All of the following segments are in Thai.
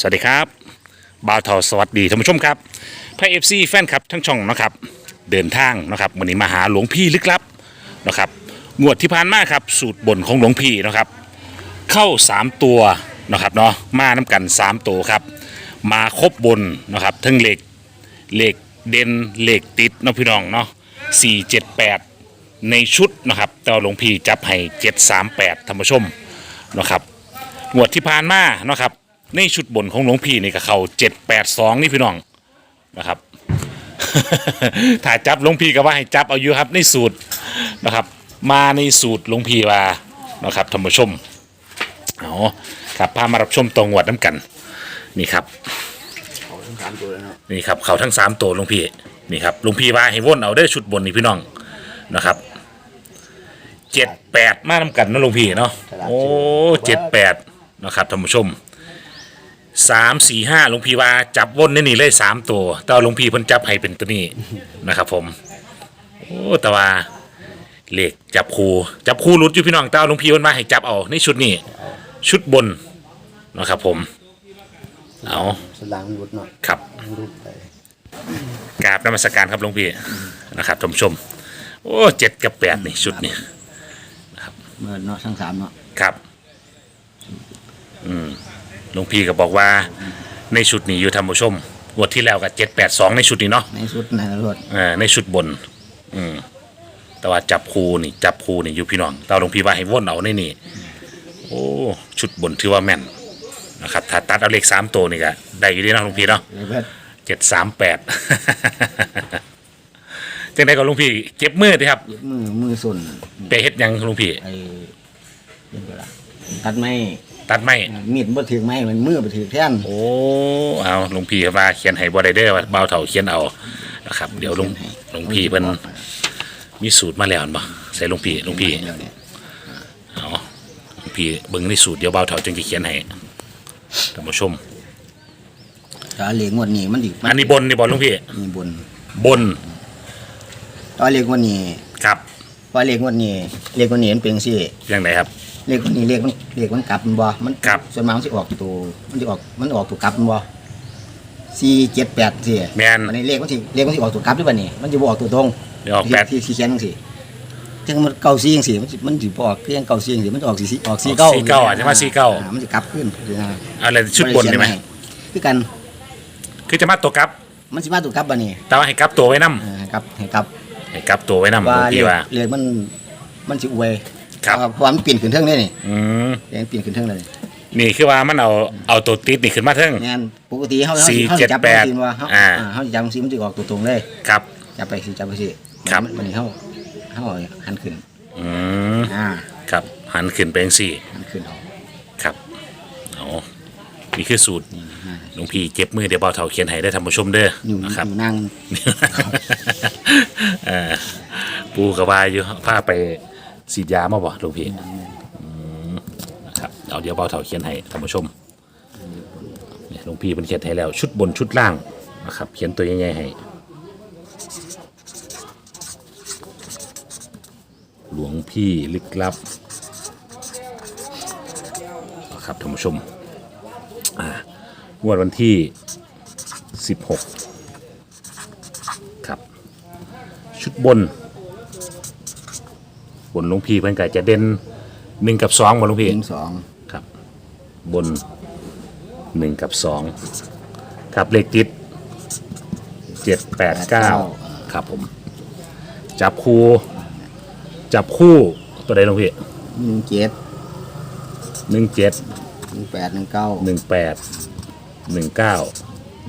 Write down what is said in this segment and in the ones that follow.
สวัสดีครับบ่าวทอสวัสดีท่านผู้ชมครับพระเอฟซีแฟนคลับทั้งช่องนะครับ เดินทางนะครับวันนี้มาหาหลวงพี่ลึกลับนะครับงวดที่ผ่านมาครับสูตรบนของหลวงพี่นะครับ เข้า 3 ตัวนะครับเนาะมาน้ำกัน 3 ตัวครับ มาครบบนนะครับทั้งเหล็กเหล็กเด่นเหล็กติดเนาะพี่น้องเนาะ4 7 8ในชุดนะครับแต่หลวงพี่จับให้738ท่านผู้ชมนะครับงวดที่ผ่านมาเนาะครับ ในชุดบนของหลวงพี่นี่ก็เขาเจ็ดแปดสองนี่พี่น้องนะครับ ถ้าจับหลวงพี่ก็ว่าให้จับเอาอยู่ครับในสูตรนะครับ มาในสูตรหลวงพี่ว่านะครับท่านผู้ชมเอาครับพามารับชมตรงงวดน้ำกัน นี่ครับเขาทั้งสามตัวเลยเนาะนี่ครับเขาทั้งสามตัวหลวงพี่นี่ครับหลวงพี่ว่าให้วนเอาได้ชุดบนนี่พี่น้องนะครับเจ็ดแปดมาน้ำกันนะหลวงพี่เนาะโอ้เจ็ดแปดนะครับท่านผู้ชม สามสี่ห้าหลวงพี่ว่าจับวนนี่นี่เลยสามตัว แต่ว่าหลวงพี่เพิ่นจับให้เป็นตัวนี้ นะครับผม โอ้แต่ว่าเลขจับคูจับคูหลุดอยู่พี่น้องแต่ว่าหลวงพี่เพิ่นมาให้จับเอาในชุดนี้ ชุดบนนะครับผม เอาสลางรุดเนาะครับ รุดไปกราบนมัสการครับหลวงพี่นะครับท่านผู้ชม โอ้เจ็ดกับแปดนี่ชุดนี่เมื่อเนาะทั้งสามเนาะครับ อืม หลวงพี่ก็บอกว่าในชุดนี้อยู่ท่านผู้ชมงวดที่แล้วกับเจ็ดแปดสองในชุดนี้เนาะในสุดในรถเออในชุดบน อืมแต่ว่าจับคูนี่ จับคูนี่อยู่พี่น้องแต่ว่าหลวงพี่ว่าให้วนเอาในนี่โอ้ชุดบนถือว่าแม่นนะครับถ้าตัดเอาเลขสามตัวนี่ก็ได้อยู่ดีเนาะหลวงพี่เนาะ เลยเพื่อนเจ็ดสามแปด จังไดก็หลุงพี่เจ็บมือดิครับ ยกมือมือส่วนไปเฮ็ดหยังหลุงพี่ ไอ้ยังไงล่ะตัดไม้ ตัดไม้มีดบ่ถือไม้มันมือบ่ถือแท่นโอ้เอาหลุงพี่ว่าเขียนให้บ่ได้เด้อว่าเบาเฒ่าเขียนเอานะครับ เดี๋ยวหลุงหลุงพี่เพิ่นมีสูตรมาแล้วหั่นบ่ใส่หลุงพี่หลุงพี่เดี๋ยวเนี่ยเอาหลุงพี่เบิ่งในสูตรเดี๋ยวเบาเฒ่าจึงจะเขียนให้ท่านผู้ชมตาเหลียงวันนี้มันดิอันนี้บนนี่บ่หลุงพี่มีบนบนตาเหลียงวันนี้ครับตาเหลียงวันนี้เหลียงวันนี้มันเป็นสิยังไงครับ เลขวันนี้เลขมันเลขมันกลับมันบ่ มันครับ ส่วนมากมันสิออกตัวมันสิออกมันออกตัวกลับมันบ่สี่เจ็ดแปดสิแม่น อันนี้เลขมันสิเลขมันสิออกตัวกลับด้วยป่ะนี่มันจะบออกตัวตรงเดี๋ยวออกแปดที่ที่เขียนจังซี่ถึงมันเก่าซีจังซี่มันสิมันสิบ่ออกเพียงเก่าซีจังซี่มันจะออกสีออกสีเก้าสี่เก้าอะใช่ไหมสี่เก้าอ่มันจะกลับขึ้นคือนะเอาเลยชุดบนได้ไหมคือกันคือจะมาตัวกลับ มันสิมาตัวกลับบ่นี่แต่ว่าให้กลับตัวไว้นํเออให้กลับให้กลับให้กลับตัวไว้นํหลว่าวงเลพี่ขว่าเลขมันมันสิอวย ครับ เพราะว่ามันปีนขึ้นเทิงได้นี่อืมเลขมันปีนขึ้นเทิงเลยนี่คือว่ามันเอาเอาตัวติดนี่ขึ้นมาเทิงแม่นปกติเฮาเฮาสี่เฮาเจ็ดจับแปดจังซี่ว่าเฮาอ่า อ่าเฮาสิจับจังซี่มันสิออกตัวตรงเลยครับ จับไปสิจับไปสิครับ มันนี่เฮาเฮาหันขึ้นอืมอ่าครับ หันขึ้นไปจังสี่หันขึ้นเอาครับเอานี่คือสูตรหลวงพี่เก็บมือเดี๋ยวเบาเถาเขียนให้ได้อท่านผู้ชมเด้ออยู่นะครับอยู่นั่ง เออปูกระวายอยู่พาไป ฉีดยามาบ่หลวงพี่นะครับเอาเดี๋ยวเบาเถาเขียนให้ท่านผู้ชมเนี่ยหลวงพี่เป็นเขียนให้แล้วชุดบนชุดล่างนะครับ เขียนตัวใหญ่ๆให้หลวงพี่ลึกลับนะครับท่านผู้ชมอ่างวดวันที่ 16 ครับ ชุดบน บนหลวงพี่เพิ่นก็จะเด่นหนึ่งกับสองบนหลวงพี่ถึงสองครับ บนหนึ่งกับสองครับเลขติดเจ็ดแปดเก้าครับผม จับคู่ จับคู่ตัวใดหลวงพี่หนึ่งเจ็ดหนึ่งเจ็ดหนึ่งแปดหนึ่งเก้าหนึ่งแปดหนึ่งเก้า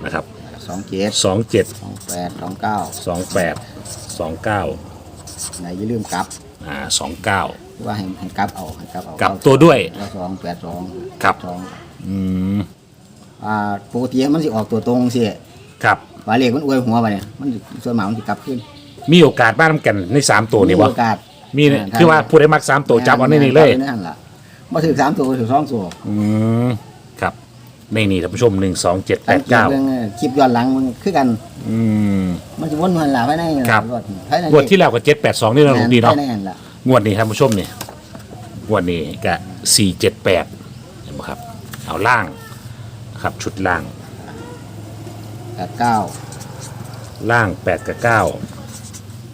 นะครับสองเจ็ดสองเจ็ดสองแปดสองเก้าสองแปดสองเก้าไหนอย่าลืมกลับ อ่าสองเก้า ว่าให้ให้กลับเอาให้กลับเอากลับตัวด้วย เก้าสองแปดสองครับ สองอืมอ่าปกติมันสิออกตัวตรงสิครับว่าเลขมันอวยหัวไปเนี่ยมันส่วนมากมันสิกลับขึ้นมีโอกาสบ้านำกันในสามตัวนี่มีวะโอกาส มีเนี่ยอ่าคือว่าผู้ได้มักสามตัวจับเอาในนี่เลยนั่นล่ะมาถึงสามตัวถึงสองตัวอืมครับ ในนี่ท่านผู้ชมหนึ่งสองเจ็ดแปดเก้าเรื่องคลิปย้อนหลังมันคือกัน อืม มันจะวนมันล่ะภายในครับ ภายในงวดที่แล้วก็เจ็ดแปดสองนี่เราลงดีเนาะภายในนั่นล่ะงวดนี้ท่านผู้ชมเนี่ยงวดนี้ก็สี่เจ็ดแปดเห็นไหมครับ เอาล่างครับชุดล่างแปดเก้าล่างแปดกับเก้า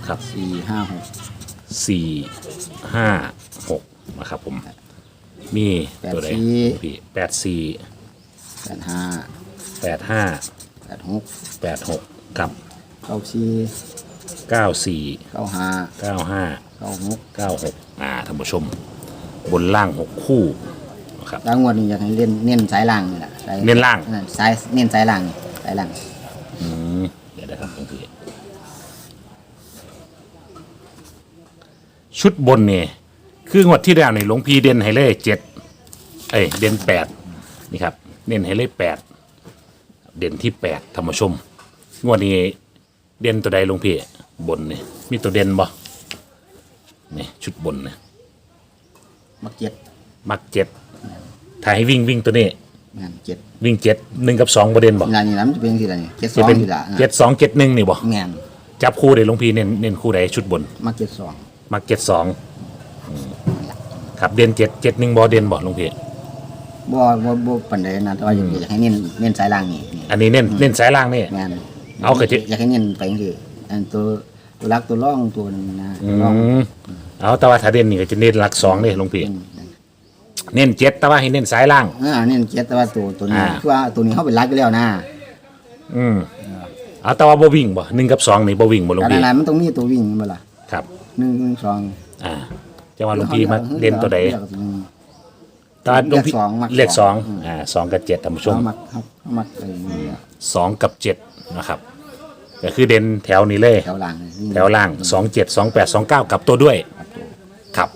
ครับสี่ห้าหกสี่ห้าหกนะครับผม มีตัวใดพี่แปดสี่ แปดห้าแปดห้าแปดหก Dạ, แปดหกกับเก้าสี่เก้าสี่เก้าห้าเก้าห้าเก้าหกเก้าหกอ่าท่านผู้ชม บนล่างหกคู่นะครับแล้วงวดนี้อยากให้เล่นเน้นสายล่างนี่แหละสายเน้นล่างออสายเน้นสายล่างนี่สายล่างอืมเดี๋ยวนะครับหลวงพี่ชุดบนเนี่ยคืองวดที่แล้วเนี่ยหลวงพี่เด่นให้เลยเจ็ดเอ้ยเด่นแปดนี่ครับ เน้นให้เลยแปดเด่นที่แปดธรรมชมงวดนี้เด่นตัวใดหลวงพี่บนเนี่ยมีตัวเด่นบ่นี่ชุดบนเนี่ยมักเจ็ดมักเจ็ดถ้าให้วิ่งวิ่งตัวนี้งานเจ็ดวิ่งเจ็ดหนึ่งกับสองประเด็นบ่งานนี้นะมันจะเป็นสิละนี่เจ็ดสจะองเป็นสิละเจ็ดสองเจ็ดหนึ่งนี่บ่งานจับคู่เดี๋ยวหลวงพี่เน้นเน้นคู่ใดชุดบนมักเจ็ดสองมักเจ็ดสองครับเด่นเจ็ดเจ็ดหนึ่งบ่เด่นบ่หลวงพี่ บ่บ่บ่ปันใดนะแต่ว่าอยากอยากให้เน้นเน้นสายล่างนี่นี่อันนี้เน้นเน้นสายล่างนี่งานเอากระจิอยากให้เน้นไปจังซี่อันตัวตัวรักตัวร่องตัวนึงนะอืตัวร่องมเอาแต่ว่าถ้าเด่นนี่ก็จะเน้นหลักสองเลยหลวงพี่เป็นเน้นเจ็ดแต่ว่าให้เน้นสายล่างเออเน้นเจ็ดแต่ว่าตัวตัวนี้อ่า คือว่าตัวนี้เขาเป็นรักอยู่แล้วนะอืมเอาแต่ว่าบ่วิ่งบ่หนึ่งกับสองนี่บ่วิ่งบ่หลวงการพี่อะไรมันต้องมีตัววิ่งมาล่ะครับหนึ่งหนึ่งสองอ่าจะว่าหลวงพี่มาเด่นตัวใด เลือกตัวหนึ่ง ตอนหลวงพี่เลขสองมักเลขสองอืม อ่าสองกับเจ็ดท่านผู้ชมเขามักเขาเขามักอะไรอย่างเงี้ยสองกับเจ็ดนะครับก็คือเด่นแถวนี้เลย แถวหลังนี่แถวล่างสองเจ็ดสองแปดสองเก้ากับตัวด้วยครับตัวครับ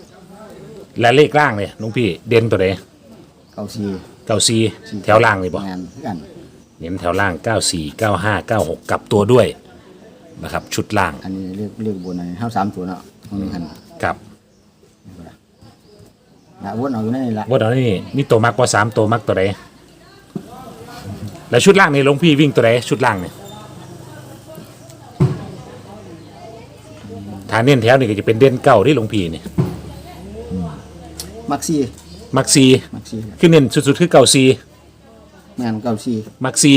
และเลขล่างเนี่ยลุงพี่เด่นตัวไหนเก้าซีเก้าซีแถวล่างเลยบ่งานคือกันเน้นแถวล่างเก้าสี่เก้าห้าเก้าหกกับตัวด้วยนะครับ ชุดล่างอันนี้เรียกเรียกบนอันนี้เท่าสามตัวเนาะตรงนี้กันกับ ละวนเอาอยู่ในนี่ละว่าตอนนี้มีตัวมักว่าสามตัวมักตัวไหนแล้วชุดล่างนี่หลวงพี่วิ่งตัวไหนชุดล่างเนี่ยทางเน้นแถวนี่ก็จะเป็นเด่นเก้าที่หลวงพี่เนี่ยมักซีมักซีมักซีคือเน้นสุดๆคือเก้าซีงานเก้าซีมักซี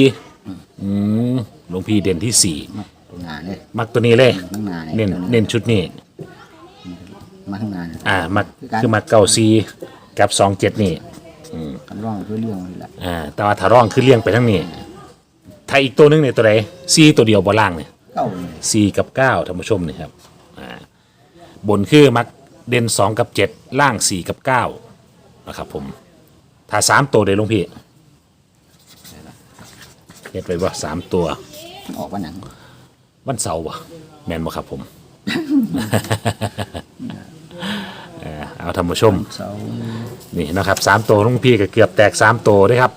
อืมหลวงพี่เด่นที่สี่มักตัวหนาเนี่ยมักตัวนี้เลยข้างหน้าเน้นตัวเน้นชุดนี้ มาข้างหน้าเนี่ยอ่ามักคือมักเก้าซีกับสองเจ็ดนี่กันร่องเพื่อเรื่องนี่แหละอ่าแต่ว่าถ้าร่องคือเลี่ยงไปทั้งนี้ ถ้าอีกตัวหนึงเนี่ยตัวไหนซีตัวเดียวบนล่างเนี่ยเก้าเลยซีกับเก้าท่านผู้ชมนี่ครับอ่าบนคือมักเด่นสองกับเจ็ดล่างสี่กับเก้านะครับผมถ้าสามตัวเดี๋ยวหลวงพี่เฮ็ดไปว่าสามตัว ออกวันหนังวันเสาร์วะแม่นบ่ครับผมเออเอา ท่านผู้ชม เสาร์นี่นะครับสามตัวหลุงพี่ก็เกือบแตกสามตัวด้วยครับ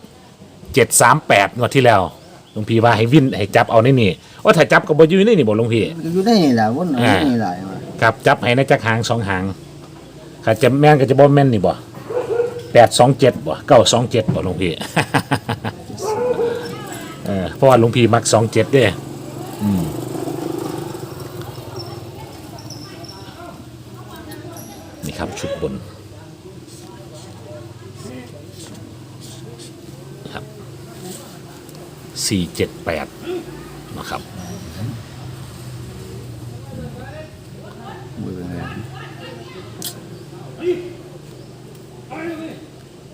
เจ็ดสามแปดงวดที่แล้วหลุงพี่ว่าให้วินให้จับเอาในนี่ว่าถ้าจับกับบอยูนี่นี่บอกหลุงพี่อยู่ในนี่แหละวนเอาอยู่ในนี่แหละครับจับให้ในจักหางสองหางถ้าจะแม่นก็จะบอแม่นนี่บ่แปดสองเจ็ดบ่เก้าสองเจ็ดบ่หลุงพี่ เออเพราะว่าหลุงพี่มักสองเจ็ดด้วยอืม นี่ครับชุดบนสี่เจ็ดแปดนะครับมือเลย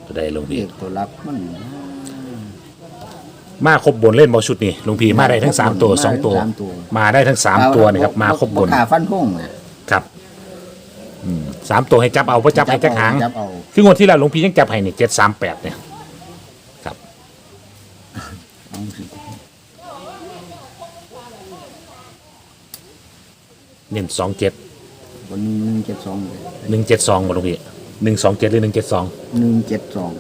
จะได้หลวงเรีพี่ยกตัวรับมันมาครบบนเล่นบอชุดนี่หลวงพี่มาได้ทั้งสามตัวสองตัวสามตัวมาได้ทั้งสามตัวนี่ครับ มาครบบน ขาฟันพงน่ะครับอืม สามตัวให้จับเอาเพราะจับให้จักหาง จับเอา คืองวดที่แล้วหลวงพี่ยังจับให้นี่เจ็ดสามแปดเนี่ยครับเอาสิเน้นสองเจ็ดบนหนึ่งเจ็ดสองเลยหนึ่งเจ็ดสองหลวงพี่หนึ่งสองเจ็ดหรือหนึ่งเจ็ดสอง หนึ่งเจ็ดสอง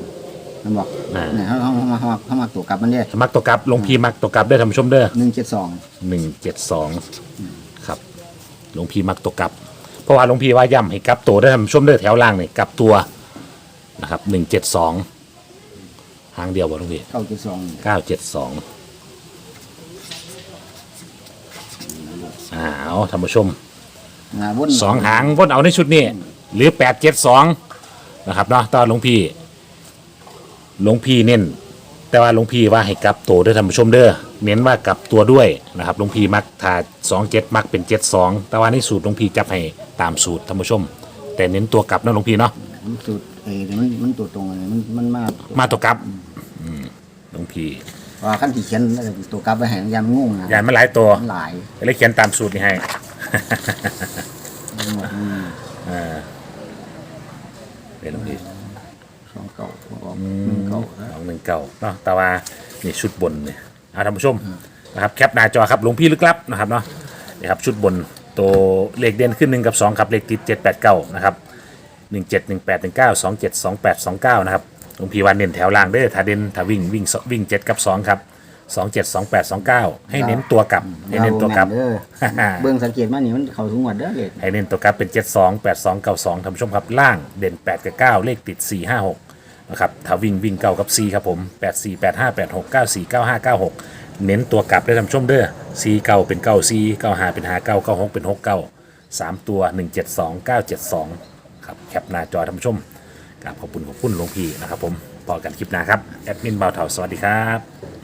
มันบอกอ่า เนี่ยเขาเขาเขาเขาเขามาตัวกลับมันเนี่ยมักตัวกลับหลวงพี่มักตัวกลับได้อท่านผู้ชมเด้อ หนึ่งเจ็ดสองหนึ่งเจ็ดสองครับ หลวงพี่มักตัวกลับเพ ราะว่าหลวงพี่ว่าย่ำให้กลับตัวได้ทำชมเด้อแถวล่างนี่กลับตัวนะครับหนึ่งเจ็ดสองหางเดียวบ่หลวงพี่เก้าเจ็ดสองเก้าเจ็ดสองอ้าวท่านผู้ชมนะวนสองหางวนเอาในชุดนี้ หรือแปดเจ็ดสองนะครับเนาะตอนหลวงพี่ หลวงพี่เน้น แต่ว่าหลวงพี่ว่าให้กลับตัวด้วยท่านผู้ชมเด้อเน้นว่ากลับตัวด้วยนะครับหลวงพี่มักถ้าสองเจ็ดมักเป็นเจ็ดสองแต่ว่าในสูตรหลวงพี่จับให้ตามสูตรท่านผู้ชม แต่เน้นตัวกลับนะหลวงพี่เนาะมันสุดเออมันมันตัวตรงเลยมันมันมามาตัวกลับอืมหลวงพี่ว่าขั้นที่เขียนแล้วก็ตัวกลับไปแห่งยามนงงนะยานมันหลายตัวมันหลายก็เลยเขียนตามสูตรนี้ให้มันหมดมันเออเป็นหลวงพี่สองเก่า ออกหนึ่งเก่านะสองหนึ่งเก่าเนาะแต่ว่านี่ชุดบนเนี่ยเอาท่านผู้ชมนะครับแคปหน้าจอครับหลวงพี่ลึกลับนะครับเนาะนี่ครับชุดบนตัวเลขเด่นขึ้นหนึ่งกับสองครับเลขติดเจ็ดแปดเก้านะครับหนึ่งเจ็ดหนึ่งแปดหนึ่งเก้าสองเจ็ดสองแปดสองเก้านะครับหลวงพี่วันเน้นแถวล่างเด้อถ้าเด่นถ้าวิ่งวิ่งวิ่งเจ็ดกับสองครับสองเจ็ดสองแปดสองเก้าให้เน้นตัวกลับให้เน้นตัวกลับเด้อเบื้องสังเกตมานี่มันเข้าทุกงวดเด้อเลขให้เน้นตัวกลับเป็น7 2 8 2 9 2ท่านผู้ชมครับล่างเด่น8กับ9เลขติด4 5 6 นะครับถ้าวิ่งวิ่งเก้ากับ4ครับผม 8 4 8 5 8 6 9 4 9 5 9 6 เน้นตัวกลับได้ท่านผู้ชมเด้อ4เก้าเป็น9 4 9 5เป็น5 9 9 6เป็น6 9 3 ตัว 1 7 2 9 7 2ครับแคปหน้าจอทำชมกราบขอบคุณขอบคุณหลวงพี่นะครับผมพอกันคลิปหน้าครับ แอดมินบ่าวเถาสวัสดีครับ